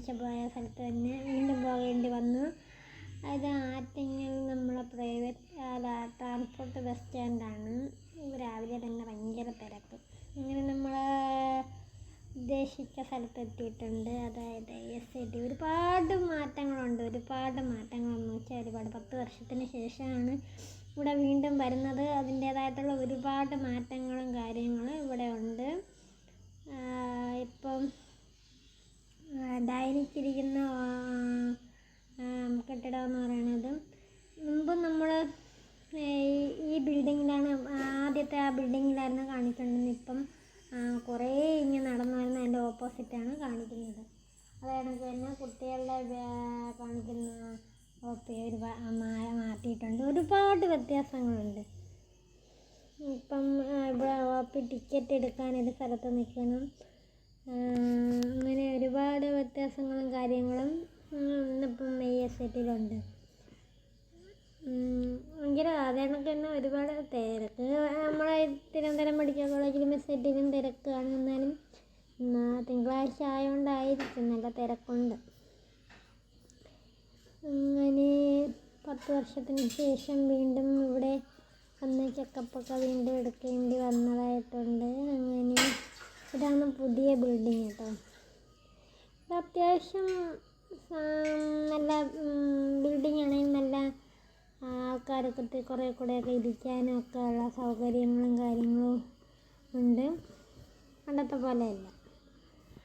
ഒരാഴ്ച പോയ സ്ഥലത്ത് തന്നെ വീണ്ടും പോകേണ്ടി വന്നു അത് ആറ്റിങ്ങൽ നമ്മളെ പ്രൈവറ്റ് ട്രാൻസ്പോർട്ട് ബസ് സ്റ്റാൻഡാണ് രാവിലെ തന്നെ ഭയങ്കര തിരക്ക്. അങ്ങനെ നമ്മൾ ഉദ്ദേശിച്ച സ്ഥലത്ത് എത്തിയിട്ടുണ്ട്. അതായത് എസ് ഐ ടി ഒരുപാട് മാറ്റങ്ങളുണ്ട്. ഒരുപാട് മാറ്റങ്ങളെന്ന് വെച്ചാൽ ഒരുപാട്. പത്ത് വർഷത്തിന് ശേഷമാണ് ഇവിടെ വീണ്ടും വരുന്നത്. അതിന്റേതായിട്ടുള്ള ഒരുപാട് മാറ്റങ്ങളും കാര്യങ്ങളും ഇവിടെ ഉണ്ട്. ഇപ്പം ഡയനിക്കിരിക്കുന്ന കെട്ടിടം എന്ന് പറയുന്നത് മുമ്പ് നമ്മൾ ഈ ബിൽഡിങ്ങിലാണ് ആദ്യത്തെ ആ ബിൽഡിങ്ങിലായിരുന്നു കാണിക്കേണ്ടത് ഇപ്പം കുറേ ഇങ്ങനെ നടന്നു വരുന്ന അതിന്റെ ഓപ്പോസിറ്റാണ് കാണിക്കുന്നത്. അതായത് തന്നെ കുട്ടികളുടെ കാണിക്കുന്ന പേര് മാറ്റിയിട്ടുണ്ട്. ഒരുപാട് വ്യത്യാസങ്ങളുണ്ട്. ഇപ്പം ഇവിടെ ടിക്കറ്റ് എടുക്കാൻ ഒരു സ്ഥലത്ത് നിൽക്കണം. അങ്ങനെ ഒരുപാട് വ്യത്യാസങ്ങളും കാര്യങ്ങളും ഇന്നിപ്പം ഐ എസ് ഐറ്റിയിലുണ്ട് ഭയങ്കര അതേണക്ക് തന്നെ ഒരുപാട് തിരക്ക്. നമ്മളെ തിരുവനന്തപുരം മെഡിക്കൽ കോളേജിലും എസ് ഐറ്റിയിലും തിരക്കാണ് എന്നാലും തിങ്കളാഴ്ച ആയതുകൊണ്ടായിരിക്കും നല്ല തിരക്കുണ്ട്. അങ്ങനെ പത്ത് വർഷത്തിന് ശേഷം വീണ്ടും ഇവിടെ വന്ന് ചെക്കപ്പൊക്കെ വീണ്ടും എടുക്കേണ്ടി വന്നതായിട്ടുണ്ട്. അങ്ങനെ ഇതാണ് പുതിയ ബിൽഡിങ് കേട്ടോ ഇത് അത്യാവശ്യം നല്ല ബിൽഡിംഗ് ആണെങ്കിൽ നല്ല ആൾക്കാരൊക്കെ കുറേ കൂടെയൊക്കെ ഇരിക്കാനും ഒക്കെ ഉള്ള സൗകര്യങ്ങളും കാര്യങ്ങളും ഉണ്ട്. പണ്ടത്തെ പോലെയല്ല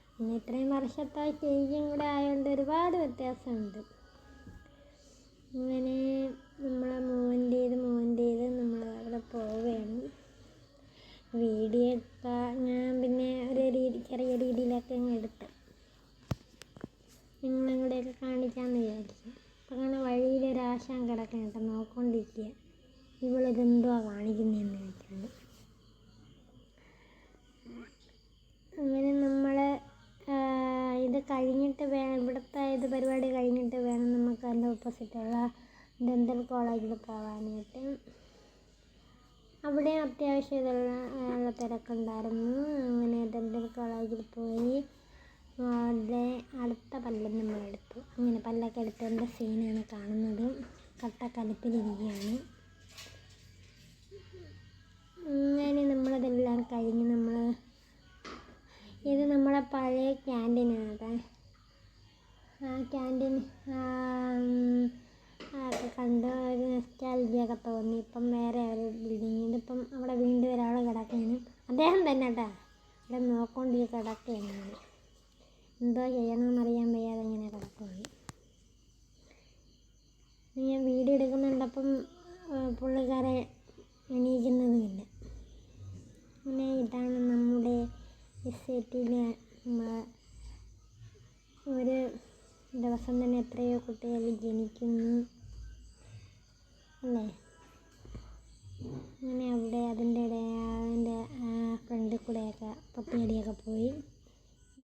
പിന്നെ ഇത്രയും വർഷത്തെ ചേഞ്ചും കൂടെ ആയതുകൊണ്ട് ഒരുപാട് വ്യത്യാസമുണ്ട്. അങ്ങനെ നമ്മളെ മൂവ്മെന്റ് ചെയ്ത് മൂവ്മെന്റ് ചെയ്ത് നമ്മൾ അവിടെ പോവുകയാണ് വീഡിയോ ഒക്കെ ഞാൻ പിന്നെ ഒരു രീതി ചെറിയ രീതിയിലൊക്കെ അങ്ങ് എടുത്ത് നിങ്ങളും കൂടെയൊക്കെ കാണിക്കാമെന്ന് വിചാരിച്ചു അപ്പം അങ്ങനെ കിടക്കാൻ കേട്ടോ നോക്കൊണ്ടിരിക്കുക. ഇവളിതെന്തുവാ കാണിക്കുന്നതെന്ന് ചോദിച്ചുകൊണ്ട് അങ്ങനെ നമ്മൾ ഇത് കഴിഞ്ഞിട്ട് വേണം ഇവിടുത്തെ ഇത് പരിപാടി കഴിഞ്ഞിട്ട് വേണം നമുക്ക് അതിന്റെ ഓപ്പോസിറ്റുള്ള ഡെന്തൽ കോളേജിൽ പോകാനായിട്ട്. അവിടെ അത്യാവശ്യം ഇതുള്ള തിരക്കുണ്ടായിരുന്നു. അങ്ങനെ ഡെന്തൽ കോളേജിൽ പോയി അവിടെ അടുത്ത പല്ലും നമ്മളെടുത്തു അങ്ങനെ പല്ലൊക്കെ എടുത്തതിന്റെ സീനാണ് കാണുന്നത്. കട്ടക്കലിപ്പിലിരിക്കുകയാണ് അങ്ങനെ നമ്മളതെല്ലാം കഴിഞ്ഞ് നമ്മൾ ഇത് നമ്മുടെ പഴയ ക്യാന്റീനാണ് കേട്ടോ. ആ ക്യാന്റീൻ ഒക്കെ കണ്ട്? ഒരു നെസ്റ്റാൾജിയൊക്കെ തോന്നി. ഇപ്പം വേറെ ഒരു ബിൽഡിങ് ഇതിപ്പം അവിടെ വീണ്ടും ഒരാൾ കിടക്കുകയാണ്. അദ്ദേഹം തന്നെ കേട്ടോ. അവിടെ നോക്കൊണ്ടിരിക്കുക കിടക്കുകയാണ് ഇങ്ങനെ. എന്തോ ചെയ്യണമെന്നറിയാൻ വയ്യാതെ ഇങ്ങനെ കിടക്കുകയാണ് ഞാൻ വീഡിയോ എടുക്കുന്നുണ്ടപ്പം പുള്ളിക്കാരെ എണീക്കുന്നതുമില്ല. പിന്നെ ഇതാണ് നമ്മുടെ എസ് ഐ ടിയിലെ ഒരു ദിവസം തന്നെ എത്രയോ കുട്ടികൾ ജനിക്കുന്നു. അല്ലേ?